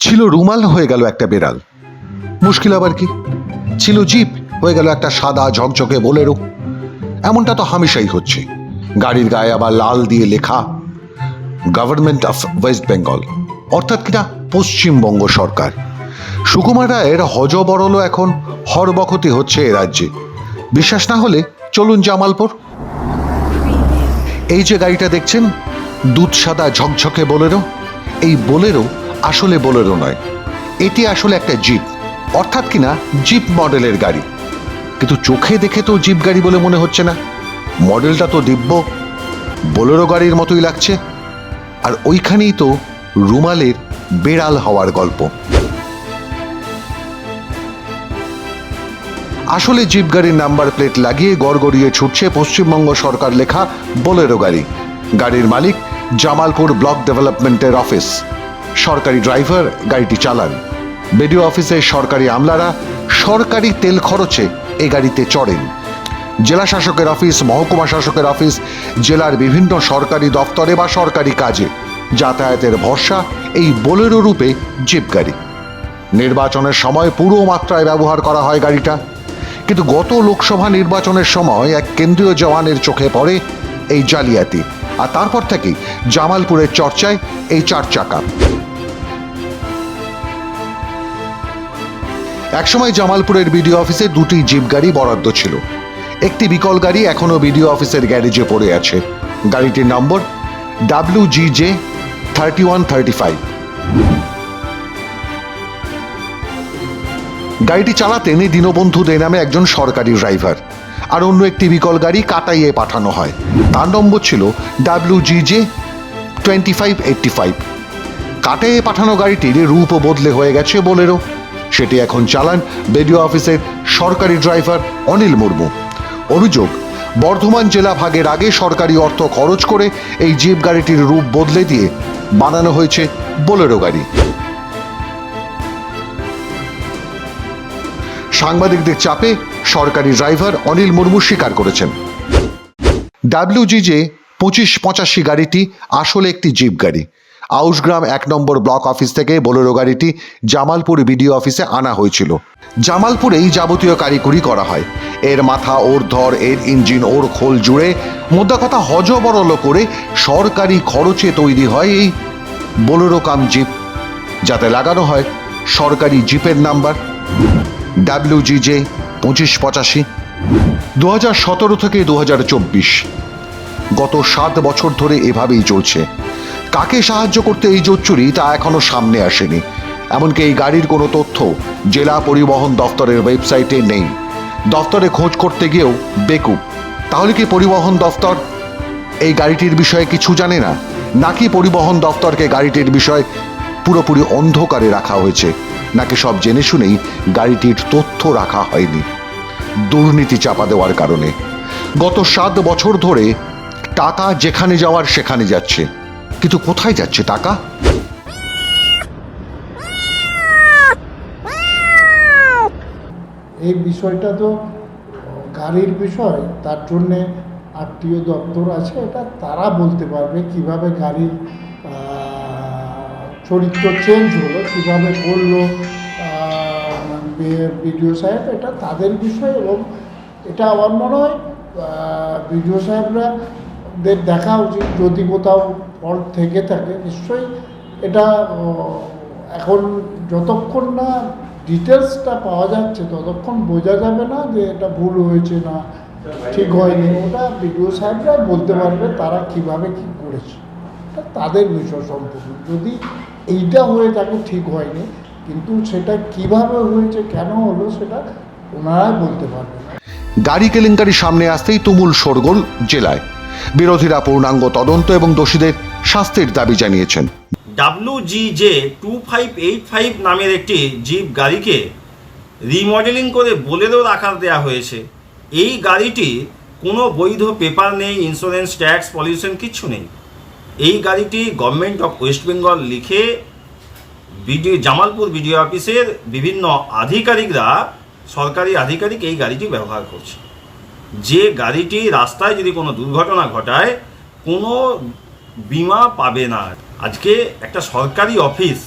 ছিল রুমাল হয়ে গেল একটা বেড়াল। মুশকিল আবার কি? ছিল জিপ হয়ে গেল একটা সাদা ঝকঝকে বোলেরো। এমনটা তো হামেশাই হচ্ছে। গাড়ির গায়ে আবার লাল দিয়ে লেখা গভর্নমেন্ট অফ ওয়েস্ট বেঙ্গল অর্থাৎ কিনা পশ্চিমবঙ্গ সরকার। সুকুমার রায়ের হজবরল এখন হরবখতি হচ্ছে এ রাজ্যে। বিশ্বাস না হলে চলুন জামালপুর। এই যে গাড়িটা দেখছেন দুধ সাদা ঝকঝকে বোলেরো, এই বোলেরো আসলে বোলেরো নয়। এটি আসলে একটা জিপ। অর্থাৎ কিনা জিপ মডেলের গাড়ি। কিন্তু চোখে দেখে তো জিপ গাড়ি বলে মনে হচ্ছে না। মডেলটা তো দিব্য। বোলেরো গাড়ির মতোই লাগছে। আর ওইখানেই তো রুমালের বেড়াল হওয়ার গল্প। আসলে জিপ গাড়ির নাম্বার প্লেট লাগিয়ে গড়গড়িয়ে ছুটছে পশ্চিমবঙ্গ সরকার লেখা বোলেরো গাড়ি। গাড়ির মালিক জামালপুর ব্লক ডেভেলপমেন্টের অফিস। সরকারি ড্রাইভার, গাড়িটি চালান। বিডিও অফিসের সরকারি আমলারা সরকারি তেল খরচে এই গাড়িতে চড়েন। জেলা শাসকের অফিস, মহকুমা শাসকের অফিস, জেলার বিভিন্ন সরকারি দপ্তরে বা সরকারি কাজে। যাতায়াতের ভরসা এই বোলেরো রূপে জিপ গাড়ি। নির্বাচনের সময় পুরো মাত্রায় ব্যবহার করা হয় গাড়িটা। কিন্তু গত লোকসভা নির্বাচনের সময় এক কেন্দ্রীয় জওয়ানের চোখে পড়ে এই জালিয়াতি। আর তারপর থেকেই জামালপুরের চর্চায় এই চার চাকা। একসময় জামালপুরের বিডিও অফিসে দুটি জিপ গাড়ি বরাদ্দ ছিল। একটি বিকল গাড়ি এখনও বিডিও অফিসের গ্যারেজে পড়ে আছে। গাড়িটির নম্বর W G J thirty one thirty five. গাড়িটি চালাতেন এই দীনবন্ধু দে নামে একজন সরকারি ড্রাইভার। আর অন্য একটি বিকল গাড়ি কাটাইয়ে পাঠানো হয়। তার নম্বর ছিল W G J twenty five eighty five কাটাইয়ে পাঠানো গাড়িটির রূপ বদলে হয়ে গেছে বোলেরো সেটি এখন চালান বিডিও অফিসের সরকারি ড্রাইভার অনিল মুর্মু। অভিযোগ, বর্ধমান জেলা ভাগের আগে সরকারি অর্থ খরচ করে এই জিপ গাড়িটির রূপ বদলে দিয়ে বানানো হয়েছে বোলেরো গাড়ি। সাংবাদিকদের চাপে সরকারি ড্রাইভার অনিল মুর্মু স্বীকার করেছেন। ডাব্লিউজিজে পঁচিশ পঁচাশি গাড়িটি আসলে একটি জিপ গাড়ি। আউসগ্রাম এক নম্বর ব্লক অফিস থেকে বোলেরো গাড়িটি জামালপুর বিডিও অফিসে আনা হয়েছিল। জামালপুরেই যাবতীয় কারিগরি করা হয়। এর মাথা, ওর ধর, এর ইঞ্জিন, ওর খোল জুড়ে মোদ্দা কথা হজবরল করে সরকারি খরচে তৈরি হয় এই বোলেরো কাম জিপ। যাতে লাগানো হয় সরকারি জিপের নাম্বার। ডাব্লিউজিজে পঁচিশ, পঁচাশি দু সতেরো থেকে দু চব্বিশ। গত সাত বছর ধরে এভাবেই চলছে। কাকে সাহায্য করতে এই জোচ্চুরি তা এখনও সামনে আসেনি। এমনকি এই গাড়ির কোনো তথ্য জেলা পরিবহন দফতরের ওয়েবসাইটে নেই। দফতরে খোঁজ করতে গিয়েও বেকুব। তাহলে কি পরিবহন দফতর এই গাড়িটির বিষয়ে কিছু জানে না? নাকি পরিবহন দফতরকে গাড়িটির বিষয় পুরোপুরি অন্ধকারে রাখা হয়েছে। নাকি সব জেনে শুনেই গাড়িটির তথ্য রাখা হয়নি। দুর্নীতি চাপা দেওয়ার কারণে। গত সাত বছর ধরে টাকা যেখানে যাওয়ার সেখানে যাচ্ছে। কিন্তু কোথায় যাচ্ছে টাকা? এই বিষয়টা তো গাড়ির বিষয়, তার জন্যে আত্মীয় দপ্তর আছে, এটা তারা বলতে পারবে কীভাবে গাড়ির চরিত্র চেঞ্জ হলো, কীভাবে করল বিডিও সাহেব, এটা তাদের বিষয় এবং এটা আমার মনে হয় বিডিও সাহেবরা দের দেখা উচিত, যদি কোথাও ফল্ট থেকে থাকে, নিশ্চয়ই এটা এখন যতক্ষণ না ডিটেলসটা পাওয়া যাচ্ছে, ততক্ষণ বোঝা যাবে না যে এটা ভুল হয়েছে না ঠিক হয়নি। ওটা বিডিও সাহেবরা বলতে পারবে, তারা কীভাবে কি করেছে। তাদের বিষয় সম্পূর্ণ। যদি এইটা হয়ে থাকে ঠিক হয়নি? কিন্তু সেটা কীভাবে হয়েছে কেন হলো সেটা ওনারাই বলতে পারবে গাড়ি কেলেঙ্কারি সামনে আসতেই তুমুল শোরগোল জেলায়। বিরোধীরা পূর্ণাঙ্গ তদন্ত এবং দোষীদের শাস্তির দাবি জানিয়েছেন। W G J two five eight five নামের একটি জিপ গাড়িকে রিমডেলিং করে বোলেরোর আকার দেওয়া হয়েছে। এই গাড়িটি কোনো বৈধ পেপার নেই ইন্স্যুরেন্স ট্যাক্স পলিউশন কিচ্ছু নেই। এই গাড়িটি গভর্নমেন্ট অফ ওয়েস্ট বেঙ্গল লিখে বিডিও, জামালপুর বিডিও অফিসের বিভিন্ন আধিকারিকরা, সরকারি আধিকারিক এই গাড়িটি ব্যবহার করছে। যে গাড়িটি রাস্তায় যদি কোনো দুর্ঘটনা ঘটায়, কোনো বিমা পাবে না। আজকে একটা সরকারি অফিস,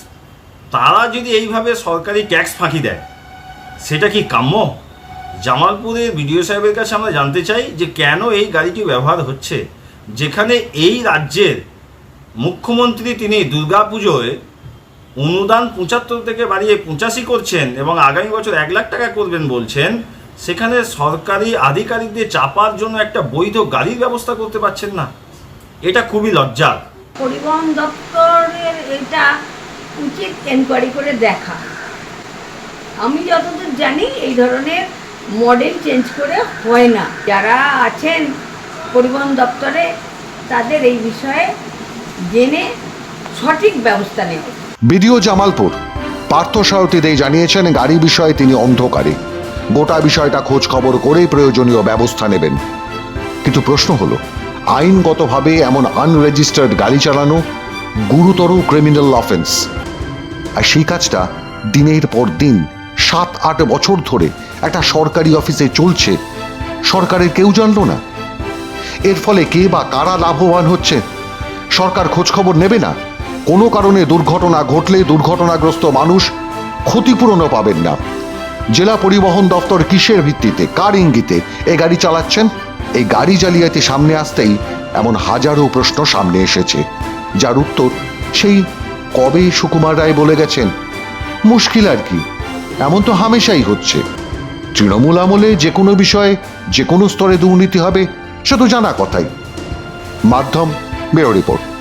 তারা যদি এইভাবে সরকারি ট্যাক্স ফাঁকি দেয়, সেটা কি কাম্য? জামালপুরের বিডিও সাহেবের কাছে আমরা জানতে চাই যে কেন এই গাড়িটি ব্যবহার হচ্ছে, যেখানে এই রাজ্যের মুখ্যমন্ত্রী তিনি দুর্গাপুজোয় অনুদান পঁচাত্তর থেকে বাড়িয়ে পঁচাশি করছেন এবং আগামী বছর এক লাখ টাকা করবেন বলছেন, সেখানে সরকারি আধিকারিকদের চাপার জন্য একটা বৈধ গাড়ির ব্যবস্থা করতে পারছেন না। এটা খুবই লজ্জার। পরিবহন দপ্তরের এটা উচিত এনকোয়ারি করে দেখা। আমি যতদূর জানি এই ধরনের মডেল চেঞ্জ করে হয় না। যারা আছেন পরিবহন দপ্তরে, তাদের এই বিষয়ে জেনে সঠিক ব্যবস্থা নেবে বিডিও জামালপুর। পার্থ সারথী দে জানিয়েছেন, গাড়ি বিষয়ে তিনি অন্ধকারী। গোটা বিষয়টা খোঁজ খবর করেই প্রয়োজনীয় ব্যবস্থা নেবেন। কিন্তু প্রশ্ন হলো, আইনগতভাবে এমন আনরেজিস্টার্ড গাড়ি চালানো গুরুতর ক্রিমিনাল অফেন্স আর সেই কাজটা দিনের পর দিন, সাত, আট বছর ধরে একটা সরকারি অফিসে চলছে। সরকারের কেউ জানলো না। এর ফলে কে বা কারা লাভবান হচ্ছে সরকার খোঁজখবর নেবে না। কোনো কারণে দুর্ঘটনা ঘটলে দুর্ঘটনাগ্রস্ত মানুষ ক্ষতিপূরণও পাবেন না। জেলা পরিবহন দপ্তর কিসের ভিত্তিতে, কার ইঙ্গিতে এ গাড়ি চালাচ্ছেন? এই গাড়ি জালিয়াতি সামনে আসতেই এমন হাজারো প্রশ্ন সামনে এসেছে। যার উত্তর সেই কবে সুকুমার রায় বলে গেছেন? মুশকিল আর কি, এমন তো হামেশাই হচ্ছে। তৃণমূল আমলে যে কোনো বিষয়ে, যে কোনো স্তরে দুর্নীতি হবে, সে তো জানা কথাই। মাধ্যম ব্যুরো রিপোর্ট।